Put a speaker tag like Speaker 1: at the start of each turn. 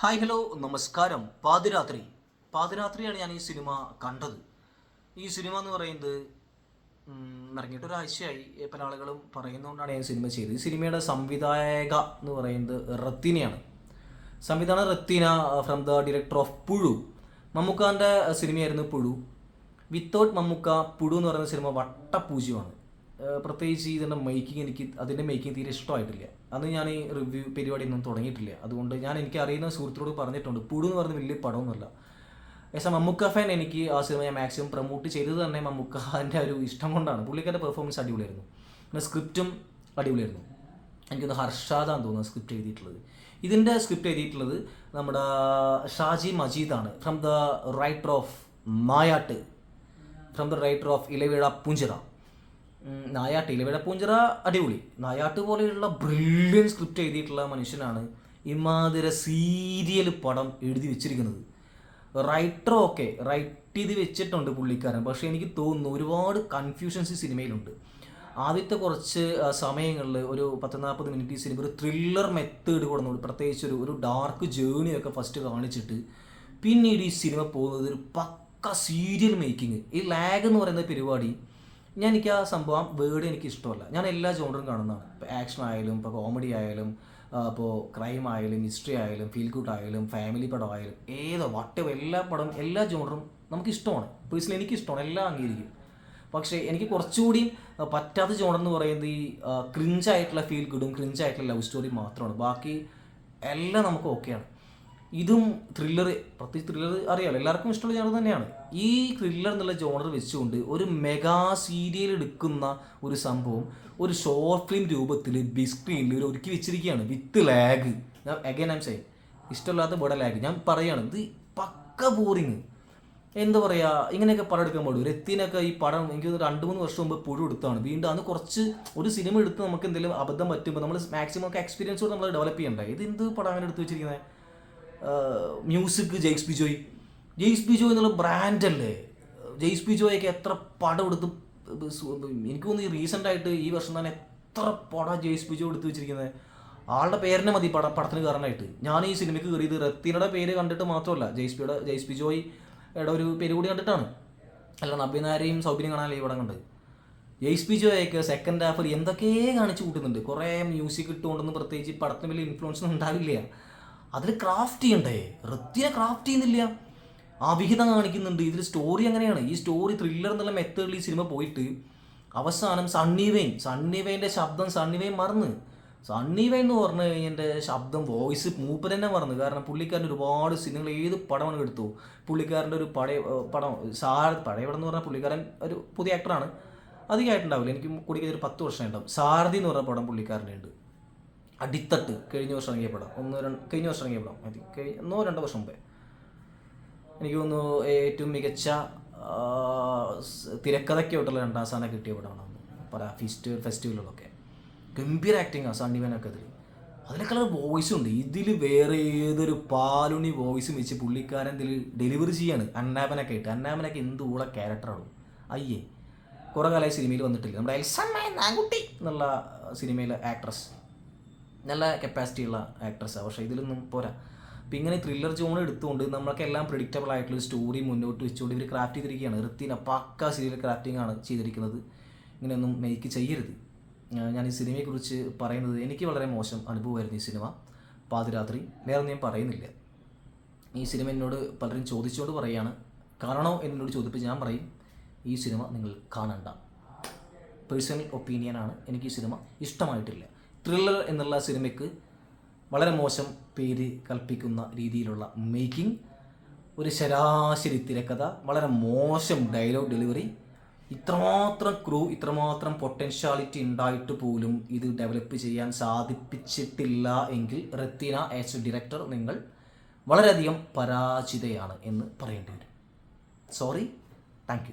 Speaker 1: Hi hello നമസ്കാരം. പാതിരാത്രി. പാതിരാത്രിയാണ് ഞാൻ ഈ സിനിമ കണ്ടത്. ഈ സിനിമ എന്ന് പറയുന്നത് ഇറങ്ങിയിട്ട് ഒരാഴ്ചയായി. പല ആളുകളും പറയുന്നതുകൊണ്ടാണ് ഞാൻ സിനിമ ചെയ്തത്. ഈ സിനിമയുടെ സംവിധായക എന്ന് പറയുന്നത് റത്തീനയാണ്. സംവിധാന Ratheena from the director of Puzhu. മമ്മൂക്കാന്റെ സിനിമയായിരുന്നു പുഴു. വിത്തൗട്ട് മമ്മൂക്ക പുഴു എന്ന് പറയുന്ന സിനിമ വട്ടപൂജ്യമാണ്. പ്രത്യേകിച്ച് ഇതിന്റെ മേക്കിംഗ് എനിക്ക് അതിന്റെ മേക്കിംഗ് തീരെ ഇഷ്ടമായിട്ടില്ല. അന്ന് ഞാൻ ഈ റിവ്യൂ പരിപാടി ഒന്നും തുടങ്ങിയിട്ടില്ല. അതുകൊണ്ട് ഞാൻ എനിക്ക് അറിയുന്ന സുഹൃത്തിനോട് പറഞ്ഞിട്ടുണ്ട്. പുടു എന്ന് പറഞ്ഞ വലിയ പടമൊന്നുമല്ല. പക്ഷേ മമ്മൂക്ക ഫാൻ എനിക്ക് ആ സിനിമ ഞാൻ മാക്സിമം പ്രൊമോട്ട് ചെയ്തത് തന്നെ മമ്മൂക്കാന്റെ ഒരു ഇഷ്ടം കൊണ്ടാണ്. പുള്ളിക്കാരുടെ പെർഫോമൻസ് അടിപൊളിയായിരുന്നു. പിന്നെ സ്ക്രിപ്റ്റും അടിപൊളിയായിരുന്നു. എനിക്കൊന്ന് ഹർഷാദാന്ന് തോന്നുന്നു സ്ക്രിപ്റ്റ് എഴുതിയിട്ടുള്ളത്. ഇതിന്റെ സ്ക്രിപ്റ്റ് എഴുതിയിട്ടുള്ളത് നമ്മുടെ Shaji മജീദാണ്. From the writer of Mayatt. From the writer of Ilaveezha Poonchira. ഉം, ഇവിടെ ഇലവിഴ പൂഞ്ചിറ അടിപൊളി. നായാട്ട് പോലെയുള്ള ബ്രില്യൻ സ്ക്രിപ്റ്റ് എഴുതിയിട്ടുള്ള മനുഷ്യനാണ് ഇമാതിര സീരിയൽ പടം എഴുതി വെച്ചിരിക്കുന്നത്. റൈറ്റർ ഓക്കെ റൈറ്റ് ചെയ്ത് വെച്ചിട്ടുണ്ട് പുള്ളിക്കാരൻ. പക്ഷേ എനിക്ക് തോന്നുന്നു ഒരുപാട് കൺഫ്യൂഷൻസ് ഈ സിനിമയിലുണ്ട്. ആദ്യത്തെ കുറച്ച് സമയങ്ങളിൽ ഒരു പത്ത് നാൽപ്പത് മിനിറ്റ് ഈ സിനിമ ഒരു ത്രില്ലർ മെത്തേഡ് കൊടുക്കുന്നുണ്ട് പ്രത്യേകിച്ച് ഒരു ഒരു ഡാർക്ക് ഒക്കെ ഫസ്റ്റ് കാണിച്ചിട്ട് പിന്നീട് ഈ സിനിമ പോകുന്നത് ഒരു പക്ക സീരിയൽ മേക്കിംഗ് ഈ ലാഗ് എന്ന് പറയുന്ന പരിപാടി ഞാൻ എനിക്ക് ആ സംഭവം വേർഡ് എനിക്ക് ഇഷ്ടമല്ല ഞാൻ എല്ലാ ജോണറും കാണുന്നതാണ്. ഇപ്പോൾ ആക്ഷൻ ആയാലും ഇപ്പോൾ കോമഡി ആയാലും ഇപ്പോൾ ക്രൈം ആയാലും ഹിസ്റ്ററി ആയാലും ഫീൽ ഗുഡ് ആയാലും ഫാമിലി പടം ആയാലും ഏതോ വട്ടവ് എല്ലാ പടം എല്ലാ ജോണറും നമുക്ക് ഇഷ്ടമാണ് പേഴ്സണലി എനിക്ക് ഇഷ്ടമാണ് എല്ലാം അംഗീകരിക്കും. പക്ഷേ എനിക്ക് കുറച്ചുകൂടി പറ്റാത്ത ജോണെന്ന് പറയുന്നത് ഈ ക്രിഞ്ചായിട്ടുള്ള ഫീൽ ഗുഡും ക്രിഞ്ചായിട്ടുള്ള ലവ് സ്റ്റോറി മാത്രമാണ്. ബാക്കി എല്ലാം നമുക്ക് ഓക്കെയാണ് ഇതും ത്രില്ലർ പ്രത്യേകിച്ച് ത്രില്ലർ അറിയാമല്ലോ എല്ലാവർക്കും ഇഷ്ടമുള്ള ജോണർ തന്നെയാണ്. ഈ ത്രില്ലർ എന്നുള്ള ജോണർ വെച്ചുകൊണ്ട് ഒരു മെഗാ സീരിയൽ എടുക്കുന്ന ഒരു സംഭവം ഒരു ഷോർട്ട് ഫിലിം രൂപത്തിൽ ബിഗ് സ്ക്രീനിൽ ഒരു ഒരുക്കി വെച്ചിരിക്കുകയാണ് വിത്ത് ലാഗ് ഞാൻ അഗൈൻ ആം സൈ ഇഷ്ടമില്ലാത്ത ബോഡ ലാഗ് ഞാൻ പറയുകയാണ് ഇത് പക്ക ബോറിങ് എന്താ പറയുക ഇങ്ങനെയൊക്കെ പടം എടുക്കാൻ പാടും. രത്തിനൊക്കെ ഈ പടം എനിക്ക് രണ്ട് മൂന്ന് വർഷം മുമ്പ് പുഴു എടുത്താണ്. വീണ്ടും അന്ന് കുറച്ച് ഒരു സിനിമ എടുത്ത് നമുക്ക് എന്തെങ്കിലും അബദ്ധം പറ്റുമ്പോൾ നമ്മൾ മാക്സിമം ഒക്കെ എക്സ്പീരിയൻസ് കൂടെ നമ്മൾ ഡെവലപ്പ് ചെയ്യണ്ടേ? ഇത് എന്ത് പടം അങ്ങനെ എടുത്ത് വെച്ചിരിക്കുന്നത് മ്യൂസിക് ജെയ്സ് ബിജോയ് ജെയ്സ് ബിജോയ് എന്നുള്ള ബ്രാൻഡല്ലേ ജെയ്സ് ബിജോയൊക്കെ എത്ര പടം എടുത്ത് എനിക്ക് തോന്നുന്നു ഈ റീസെന്റ് ആയിട്ട് ഈ വർഷം തന്നെ എത്ര പടം ജെയ്സ് ബിജോ എടുത്ത് വെച്ചിരിക്കുന്നത് ആളുടെ പേരിനെ മതി പട പടത്തിന് കയറാനായിട്ട് ഞാൻ ഈ സിനിമയ്ക്ക് കയറിയത് റത്തീനയുടെ പേര് കണ്ടിട്ട് മാത്രമല്ല. ജെയ്സ് ബിയുടെ ജെയ്സ് യുടെ ഒരു പേര് കൂടി കണ്ടിട്ടാണ്. അല്ല നബിനാരെയും കാണാനല്ലേ ഈ പടം കണ്ടത് ജെയ്സ് പി ജോയൊക്കെ സെക്കൻഡ് ഹാഫിൽ എന്തൊക്കെയേ കാണിച്ചു കൂട്ടുന്നുണ്ട്. കുറേ മ്യൂസിക് ഇട്ടുകൊണ്ടൊന്നും പ്രത്യേകിച്ച് പടത്തിന് വലിയ ഇൻഫ്ലുവൻസ് ഉണ്ടാവില്ല. അതിൽ ക്രാഫ്റ്റ് ചെയ്യണ്ടേ? ഋത്തിനെ ക്രാഫ്റ്റ് ചെയ്യുന്നില്ല. അവിഹിതം കാണിക്കുന്നുണ്ട്. ഇതിൽ സ്റ്റോറി അങ്ങനെയാണ്. ഈ സ്റ്റോറി ത്രില്ലർ എന്നുള്ള മെത്തേഡിൽ ഈ സിനിമ പോയിട്ട് അവസാനം സണ്ണി വെയിൻ സണ്ണി വെയിന്റെ ശബ്ദം സണ്ണി വെയിൻ മറന്ന്. സണ്ണി വെയിൻ എന്ന് പറഞ്ഞു കഴിഞ്ഞാൽ ശബ്ദം വോയിസ് മൂപ്പർ തന്നെ മറന്നു. കാരണം പുള്ളിക്കാരന്റെ ഒരുപാട് സിനിമകൾ ഏത് പടമാണ് എടുത്തു. പുള്ളിക്കാരന്റെ ഒരു പഴയ പടം സാ പഴയ പടം എന്ന് പറഞ്ഞാൽ പുള്ളിക്കാരൻ ഒരു പുതിയ ആക്ടറാണ് അധികമായിട്ടുണ്ടാവില്ല എനിക്ക് കൂടി ഒരു പത്ത് വർഷം ഉണ്ടാവും. സാരഥി എന്ന് പറഞ്ഞ പടം പുള്ളിക്കാരന്റെ ഉണ്ട് അടിത്തട്ട് കഴിഞ്ഞ വർഷം ഇറങ്ങിയ പടം ഒന്ന് രണ്ട് കഴിഞ്ഞ വർഷം ഇറങ്ങിയ പടം കഴിഞ്ഞ ഒന്നോ രണ്ടോ വർഷം മുമ്പേ. എനിക്ക് തോന്നുന്നു ഏറ്റവും മികച്ച തിരക്കഥയ്ക്കായിട്ടുള്ള രണ്ടാം സ്ഥാനം കിട്ടിയ പടമാണ് പല ഫിസ്റ്റ് ഫെസ്റ്റിവലുകളൊക്കെ. ഗംഭീര ആക്ടിങ് ആ സണ്ണിവനൊക്കെ അതിൽ അതിനൊക്കെ വോയിസ് ഉണ്ട്. ഇതിൽ വേറെ ഏതൊരു പാലുണി വോയിസും വെച്ച് പുള്ളിക്കാരൻ ഇതിൽ ഡെലിവറി ചെയ്യാണ്. അന്നാപനൊക്കെ ആയിട്ട്. അന്നാപനൊക്കെ എന്ത് ഊള ക്യാരക്ടറാണ് അയ്യേ കുറേ കാലമായി സിനിമയിൽ വന്നിട്ടില്ല. നമ്മുടെ എൽസമ്മ നാൻകുട്ടി എന്നുള്ള സിനിമയിലെ ആക്ട്രസ് നല്ല കപ്പാസിറ്റി ഉള്ള ആക്ട്രസ്സാണ് പക്ഷേ ഇതിലൊന്നും പോരാ. അപ്പം ഇങ്ങനെ ത്രില്ലർ ജോൺ എടുത്തുകൊണ്ട് നമ്മൾക്ക് എല്ലാം പ്രിഡിക്റ്റബിൾ ആയിട്ടുള്ള സ്റ്റോറി മുന്നോട്ട് വെച്ചുകൊണ്ട് ഇവർ ക്രാഫ്റ്റ് ചെയ്തിരിക്കുകയാണ്. ഋത്തിന പക്ക സീരിയൽ ക്രാഫ്റ്റിംഗ് ആണ് ചെയ്തിരിക്കുന്നത്. ഇങ്ങനെയൊന്നും മെയ്ക്ക് ചെയ്യരുത്. ഞാൻ- ഈ സിനിമയെക്കുറിച്ച് പറയുന്നത് എനിക്ക് വളരെ മോശം അനുഭവമായിരുന്നു ഈ സിനിമ പാതിരാത്രി വേറെ ഞാൻ പറയുന്നില്ല. ഈ സിനിമ എന്നോട് പലരും ചോദിച്ചുകൊണ്ട് പറയുകയാണ്. കാണണോ എന്നോട് ചോദിപ്പിച്ച് ഞാൻ പറയും ഈ സിനിമ നിങ്ങൾ കാണണ്ട. പേഴ്സണൽ ഒപ്പീനിയനാണ് എനിക്ക് ഈ സിനിമ ഇഷ്ടമായിട്ടില്ല. ത്രില്ലർ എന്നുള്ള സിനിമയ്ക്ക് വളരെ മോശം പേര് കൽപ്പിക്കുന്ന രീതിയിലുള്ള മേക്കിംഗ് ഒരു ശരാശരി തിരക്കഥ വളരെ മോശം ഡയലോഗ് ഡെലിവറി ഇത്രമാത്രം ക്രൂ ഇത്രമാത്രം പൊട്ടൻഷ്യാലിറ്റി ഉണ്ടായിട്ട് പോലും ഇത് ഡെവലപ്പ് ചെയ്യാൻ സാധിപ്പിച്ചിട്ടില്ല എങ്കിൽ റത്തീന ആസ് ഡയറക്ടർ നിങ്ങൾ വളരെയധികം പരാജിതയാണ് എന്ന് പറയേണ്ടി വരും. Sorry thank